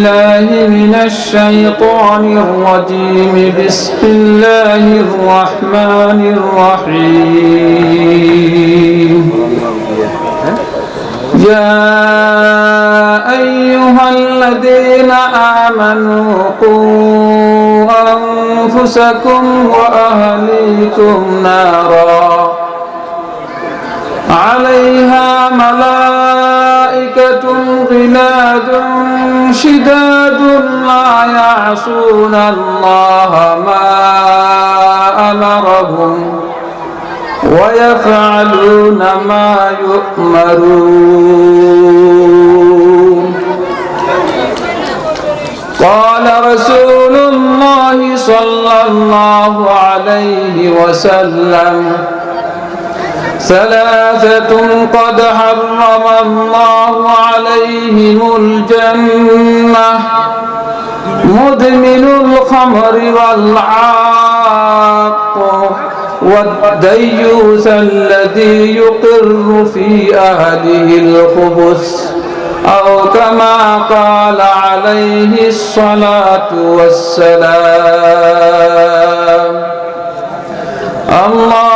الله من الشيطان الرجيم. بسم الله الرحمن الرحيم. يا أيها الذين آمنوا قوا أنفسكم وأهليكم نارا. عليها ملائكة غلاد شداد لا يعصون الله ما أمرهم ويفعلون ما يؤمرون. قال رسول الله صلى الله عليه وسلم ثلاثة قد حرم الله عليهم الجنة. مدمن الخمر والعاق والديوث الذي يقر في أهله الخبث. أو كما قال عليه الصلاة والسلام. اللهم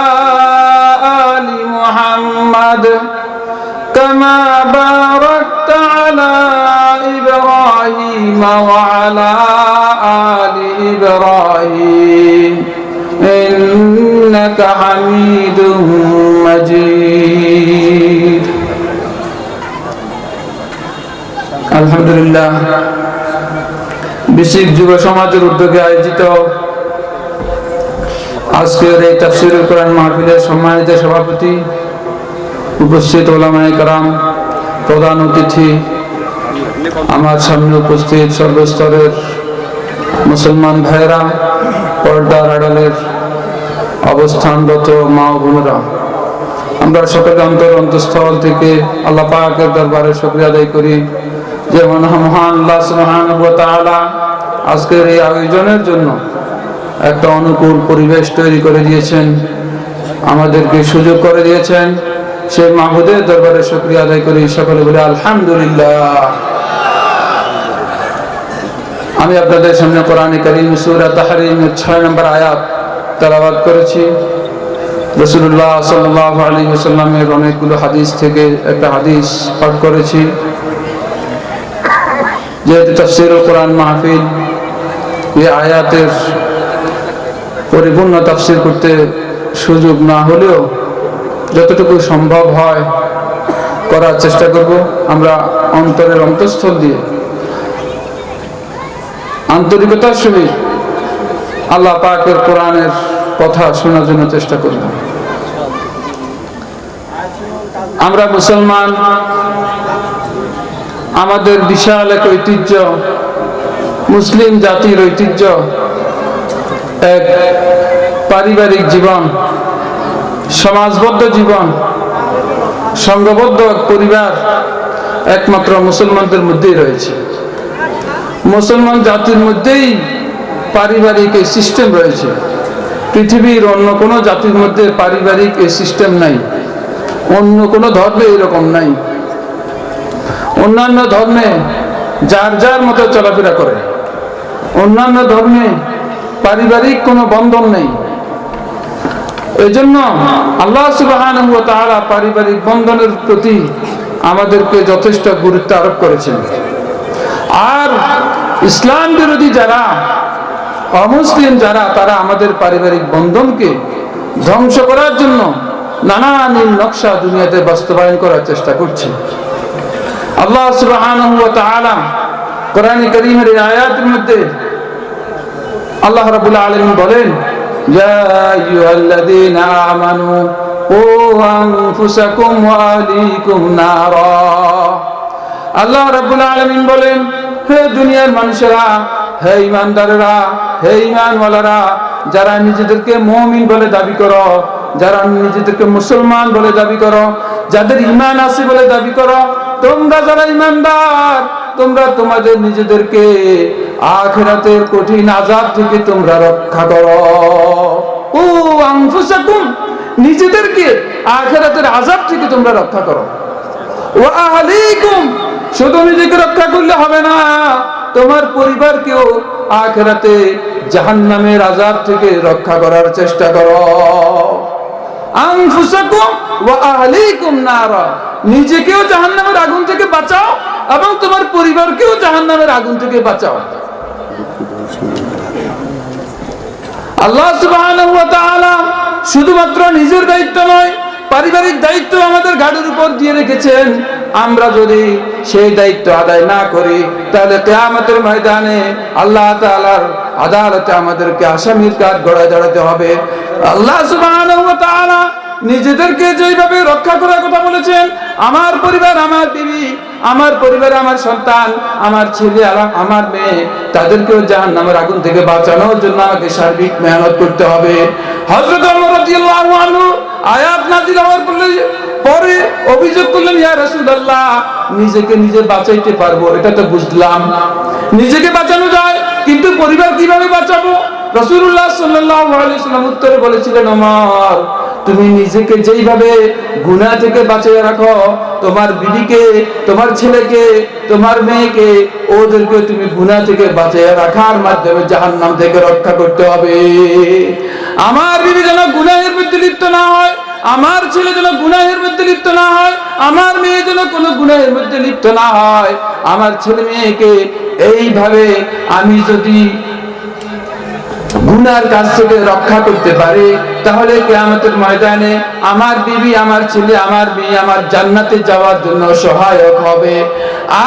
إبراهيم وعلى آل إبراهيم إنك حميد مجيد الحمد لله বিশ্বিক যুব সমাজের উদ্যোগে আয়োজিত আজকের এই তাফসির কোরআন মাহফিলের সম্মানিত সভাপতি উপস্থিত ওলামায় কারাম প্রধান অতিথি আমার সামনে উপস্থিত সর্বস্তরের মুসলমান ভাইয়েরা, পর্দার আড়ালের অবস্থানরত মা ও বোনেরা। আমরা সকলে অন্তর অন্তঃস্থল থেকে আল্লাহ পাকের দরবারে শুকরিয়া আদায় করি যে মহান আল্লাহ সুবহানাহু আজকের এই আয়োজনের জন্য একটা অনুকূল পরিবেশ তৈরি করে দিয়েছেন, আমাদেরকে সুযোগ করে দিয়েছেন। সেই মাহবুদের দরবারে শুক্রিয়া আদায় করি। সকলে বলে, আলহামদুলিল্লাহ। আমি আপনাদের সামনে কোরআনে করিম সুরা তাহারিমের ছয় নম্বর আয়াত তেলাবাদ করেছি। রসুল্লাহ সাল্লাহ আলী সাল্লামের অনেকগুলো হাদিস থেকে একটা হাদিস পাঠ করেছি। যেহেতু তফসির কোরআন মাহফিল, এই আয়াতের পরিপূর্ণ তাফসির করতে সুযোগ না হলেও যতটুকু সম্ভব হয় করার চেষ্টা করব। আমরা অন্তরের অন্তঃস্থল দিয়ে আন্তরিকতার সহিত আল্লাহ পাকের কোরআনের কথা শোনার জন্য চেষ্টা করব। আমরা মুসলমান, আমাদের বিশাল এক ঐতিহ্য, মুসলিম জাতির ঐতিহ্য, এক পারিবারিক জীবন, সমাজবদ্ধ জীবন, সংঘবদ্ধ এক পরিবার, একমাত্র মুসলমানদের মধ্যেই রয়েছে। মুসলমান জাতির মধ্যেই পারিবারিক এই সিস্টেম রয়েছে। পৃথিবীর অন্য কোনো জাতির মধ্যে পারিবারিক এই সিস্টেম নাই। অন্য কোনো ধর্মে এরকম নাই। অন্যান্য ধর্মে যার যার মতো চলাফেরা করে। অন্যান্য ধর্মে পারিবারিক কোনো বন্ধন নেই। এজন্য আল্লাহ সুবাহান তাহারা পারিবারিক বন্ধনের প্রতি আমাদেরকে যথেষ্ট গুরুত্ব আরোপ করেছেন। আর ইসলাম বিরোধী যারা, অমুসলিম যারা, তারা আমাদের পারিবারিক বন্ধনকে ধ্বংস করার জন্য নানান নকশা দুনিয়াতে বাস্তবায়ন করার চেষ্টা করছে। আল্লাহ সুবহানাহু ওয়া তাআলা কোরআন কারীমের আয়াতের মধ্যে আল্লাহ রাব্বুল আলামিন বলেন, ইয়া আইয়ুহাল্লাযীনা আমানু, ও আনফুসাকুম ওয়া আলীকুম নারা। আল্লাহ রাব্বুল আলামিন বলেন হে দুনিয়ার মানুষেরা, হে ইমানদারেরা, হে ইমানওয়ালারা, যারা নিজেদেরকে মমিন বলে দাবি করো, যারা নিজেদেরকে মুসলমান বলে দাবি করো, যাদের ইমান আছে বলে দাবি করো, তোমরা যারা ইমানদার তোমরা তোমাদের নিজেদেরকে আখেরাতের কঠিন আজাদ থেকে তোমরা রক্ষা করো। ও আনফুসাকুম, নিজেদেরকে আখেরাতের আজাদ থেকে তোমরা রক্ষা করো। শুধু নিজেকে রক্ষা করলে হবে না, তোমার পরিবারকেও আখেরাতে জাহান্নামের আজাব থেকে রক্ষা করার চেষ্টা করো। নিজেকেও জাহান্নামের আগুন থেকে বাঁচাও এবং তোমার পরিবারকেও জাহান্নামের আগুন থেকে বাঁচাও। আল্লাহ শুধুমাত্র নিজের দায়িত্ব নয় পারিবারিক দায়িত্ব আমাদের ঘাড়ের উপর দিয়ে রেখেছেন। আমরা যদি সেই দায়িত্ব আদায় না করি, তাহলে কিয়ামতের ময়দানে আল্লাহ তাআলার আদালতে আমাদেরকে আসামির কাঠ গড়ায় দাঁড়াতে হবে। আল্লাহ নিজেদেরকে যেভাবে রক্ষা করার কথা বলেছেন, আমার পরিবার, আমার বিবি, আমার পরিবার, আমার সন্তান, আমার ছেলে, আর আমার মেয়ে, তাদেরকেও জাহান নামের আগুন থেকে বাঁচানোর জন্য আমাকে সার্বিক মেহনত করতে হবে। হজরত আয়াত নাজিল হওয়ার পরে পরে অভিযোগ করলেন, ইয়া রাসূলুল্লাহ, নিজেকে নিজে বাঁচাইতে পারব, এটা তো বুঝলাম। নিজেকে বাঁচানো যায়, কিন্তু পরিবার কীভাবে বাঁচাবো? রাসূলুল্লাহ সাল্লাল্লাহু আলাইহি সাল্লাম উত্তরে বলেছিলেন, ওমর তুমি নিজেকে যেইভাবে গুনাহ থেকে বাঁচিয়ে রাখো, তোমার বিবিকে, তোমার ছেলেকে, তোমার মেয়েকে, ওদেরকে তুমি গুনাহ থেকে বাঁচিয়ে রাখার মাধ্যমে জাহান্নাম থেকে রক্ষা করতে হবে। আমার বিবি যেন গুনাহের মধ্যে লিপ্ত না হয়, আমার ছেলে যেন গুনাহের মধ্যে লিপ্ত না হয়, আমার মেয়ে যেন কোনো গুনাহের মধ্যে লিপ্ত না হয়, আমার ছেলে মেয়েকে এইভাবে আমি যদি গুনার কাছ থেকে রক্ষা করতে পারে, তাহলে কেয়ামতের ময়দানে আমার বিবি, আমার ছেলে, আমার মেয়ে, আমার জান্নাতে যাওয়ার জন্য সহায়ক হবে।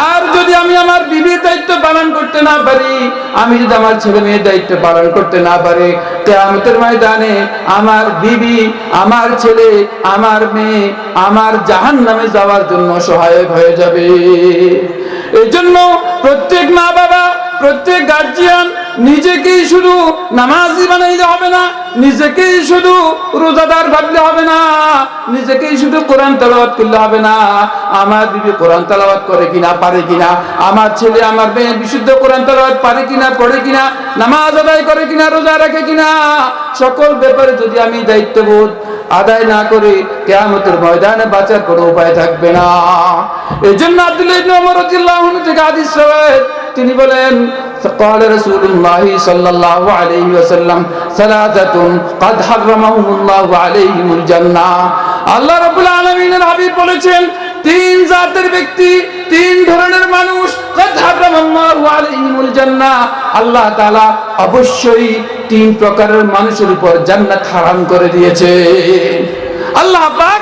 আর যদি আমি আমার বিবির দায়িত্ব পালন করতে না পারি, আমি যদি আমার ছেলে মেয়ের দায়িত্ব পালন করতে না পারি, কেয়ামতের ময়দানে আমার বিবি, আমার ছেলে, আমার মেয়ে, আমার জাহান নামে যাওয়ার জন্য সহায়ক হয়ে যাবে। এজন্য প্রত্যেক মা বাবা প্রত্যেক গার্জিয়ান নিজেকেই শুধু নামাজি বানাইলে হবে না, নিজেকেই শুধু রোজাদার ভাবলে হবে না, নিজেকেই শুধু কোরআন তেলাওয়াত করলে হবে না। আমার বিবি কোরআন তেলাওয়াত করে কিনা, পারে কিনা? আমার ছেলে, আমার মেয়ে বিশুদ্ধ কোরআন তেলাওয়াত পারে কিনা, পড়ে কিনা? নামাজ আদায় করে কিনা, রোজা রাখে কিনা? সকল ব্যাপারে যদি আমি দায়িত্ববোধ আদায় না করে কেয়ামতের ময়দানে বাঁচার কোনো উপায় থাকবে না। এই জন্য আব্দুল্লাহ থেকে রয়েছে তিনি বলেন قال رسول الله صلى الله عليه وسلم ثلاثة قد حرمهم الله عليهم الجنة আল্লাহ রাব্বুল আলামিনের হাবিব বলেছেন তিন জাতের ব্যক্তি তিন ধরনের মানুষ قد حرم الله عليهم الجنة আল্লাহ তাআলা অবশ্যই তিন প্রকারের মানুষের উপর জান্নাত হারাম করে দিয়েছে আল্লাহ পাক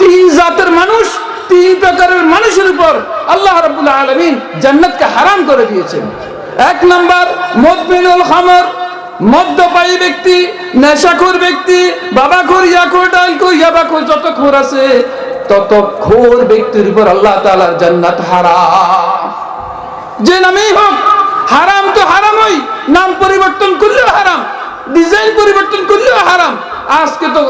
তিন জাতের মানুষ তিন প্রকারের মানুষের উপর আল্লাহ রাব্বুল আলামিন জান্নাতকে হারাম করে দিয়েছেন। এক নাম্বার, মদমিনুল খামর। মদ্যপায়ী ব্যক্তি, নেশাখোর ব্যক্তি, বাবাখোর ইয়াখোর, ডালখোর ইয়াবাখোর, যত খোর আছে, তত খোর ব্যক্তির উপর আল্লাহ তাআলার জান্নাত হারাম। যে নামেই হোক, হারাম তো হারামই, নাম পরিবর্তন করলেও হারাম, ডিজাইন পরিবর্তন করলেও হারাম। আজকে তো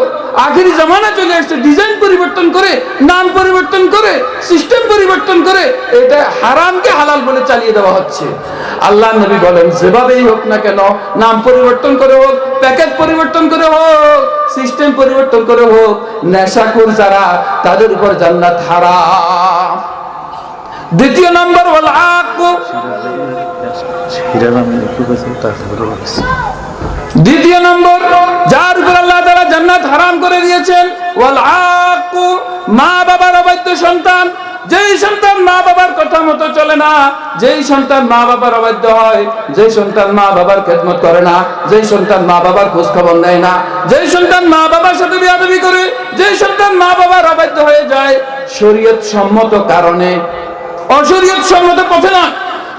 আখেরি জামানা চলে আসছে ডিজাইন পরিবর্তন করে নাম পরিবর্তন করে সিস্টেম পরিবর্তন করে এটা হারামকে হালাল বলে চালিয়ে দেওয়া হচ্ছে। আল্লাহ নবী বলেন যেভাবেই হোক না কেন নাম পরিবর্তন করে হোক প্যাকেজ পরিবর্তন করে হোক সিস্টেম পরিবর্তন করে হোক নেশাখোর যারা তাদের উপর জান্নাত হারাম। দ্বিতীয় নম্বর হল আকু। দ্বিতীয় নম্বর যার উপর আল্লাহ তাআলা জান্নাত আকু মা বাবার অবাধ্য সন্তান। যেই সন্তান মা বাবার কথা মতো চলে না, যেই সন্তান মা বাবার অবাধ্য হয়, যেই সন্তান মা বাবার খেদমত করে না, যেই সন্তান মা বাবার খোঁজ খবর নেয় না, যেই সন্তান মা বাবার সাথে বিয়াদবি করে, যেই সন্তান মা বাবার অবাধ্য হয়ে যায় শরীয়ত সম্মত কারণে অশরীয়ত সম্মত পথে না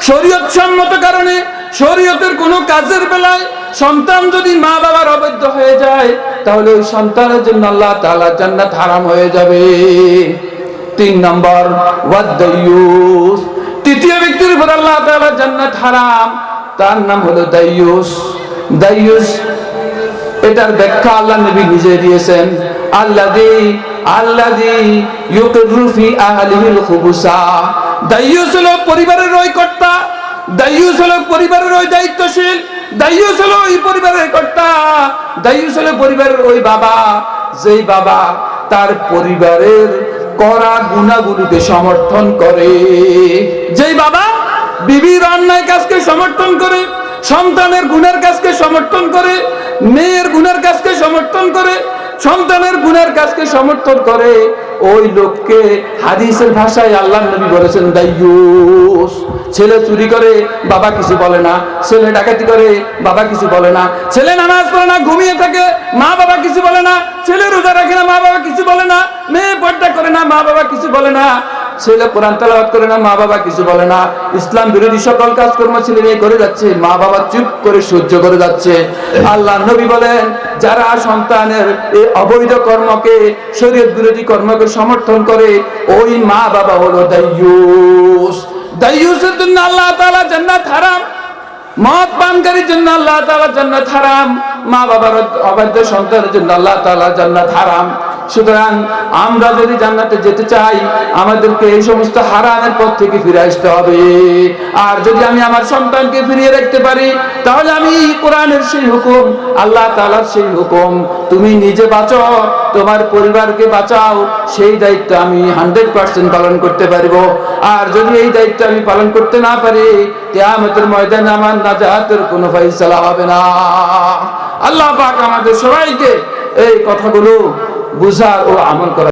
শরীয়ত সম্মত কারণে শরীয়তের কোনো কাজের বেলায় সন্তান যদি মা বাবার অবৈধ হয়ে যায়, তাহলে ওই সন্তানের জন্য আল্লাহ তাআলা জান্নাত হারাম হয়ে যাবে। তিন নম্বর ওয়াদ্দায়ুস তৃতীয় ব্যক্তির উপর আল্লাহ তাআলা জান্নাত হারাম, তার নাম হলো দাইয়ুস। দাইয়ুস, এটার ব্যাখ্যা আল্লাহ নবী নিজে দিয়েছেন। আল্লাদি আল্লাদি ইউকিরু ফি আহলিহিল খুবুসা। দাইয়ুস হলো পরিবারের ওই কর্তা, দাইয়ুস হলো পরিবারের ওই দায়িত্বশীল। দাইয়ুস হলো ওই পরিবারের কর্তা পরিবারের ওই বাবা। যেই বাবা তার পরিবারের করা গুণাগুলোকে সমর্থন করে। যেই বাবা বিবির অন্যায় কাজকে সমর্থন করে, সন্তানের গুণের কাজকে সমর্থন করে, মেয়ের গুণের কাজকে সমর্থন করে, সন্তানের গুণের কাজকে সমর্থন করে, ওই লোককে হাদিসের ভাষায় আল্লাহ নবী বলেছেন দাইয়ুস ছেলে চুরি করে, বাবা কিছু বলে না। ছেলে ডাকাতি করে, বাবা কিছু বলে না। ছেলে নামাজ পড়ে না, ঘুমিয়ে থাকে, মা বাবা কিছু বলে না। ছেলে রোজা রাখে না, মা বাবা কিছু বলে না। মেয়ে পর্দা করে না, মা বাবা কিছু বলে না। ছেলে কোরআন তেলাওয়াত করে না, মা বাবা কিছু বলে না। ইসলাম বিরোধী সকল কাজকর্ম ছেলে মেয়ে করে যাচ্ছে, মা বাবা চুপ করে সহ্য করে যাচ্ছে। আল্লাহ নবী বলেন, যারা সন্তানের এই অবৈধ কর্মকে, শরীয়ত বিরোধী কর্মকে সমর্থন করে, ওই মা বাবা হলো দাইয়ুস দাইয়ুসের জন্য আল্লাহ তাআলা জান্নাত হারাম, মদ পানকারীর জন্য আল্লাহ তাআলা জান্নাত হারাম মা বাবার অবাধ্য সন্তানের জন্য আল্লাহ তাআলা জান্নাত হারাম। সুতরাং আমরা যদি জান্নাতে যেতে চাই, আমাদেরকে এই সমস্ত হারামের পথ থেকে ফিরে আসতে হবে। আর যদি আমি আমার সন্তানকে ফিরিয়ে রাখতে পারি, তাহলে আমি কোরআনের সেই হুকুম, আল্লাহ তাআলার সেই হুকুম। তুমি নিজে বাঁচো, তোমার পরিবারকে বাঁচাও, সেই দায়িত্ব আমি হান্ড্রেড পার্সেন্ট পালন করতে পারব। আর যদি এই দায়িত্ব আমি পালন করতে না পারি, কেয়ামতের ময়দানে আমার নাজাতের কোনো ফয়সালা হবে না। আল্লাহ পাক আমাদের সবাইকে এই কথাগুলো বুঝার ও আমল করা